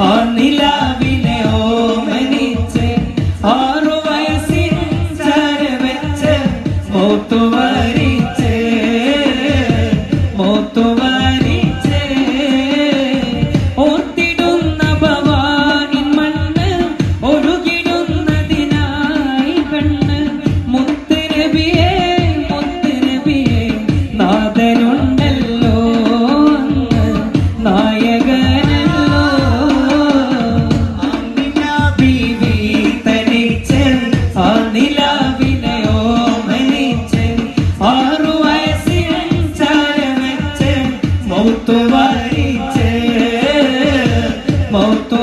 ആ നിലാവിനെ ഓമനിച്ച് ആറു വയസ്സിൻ ചരവെച്ച് മൂത്തു വരിച്ച് മൂത്തു വരിച്ച് ഓർത്തിടുന്ന ഭവാനിൻ മണ്ണ് ഒഴുകിടുന്നതിനായി കണ്ണ് മുത്തരബിയെ മുത്തരബിയെ നാദനുണ്ട് ആറു വയസ്സിൽ ചാരമെച്ച് മൗത്ത് വായിച്ച് മൗത്ത്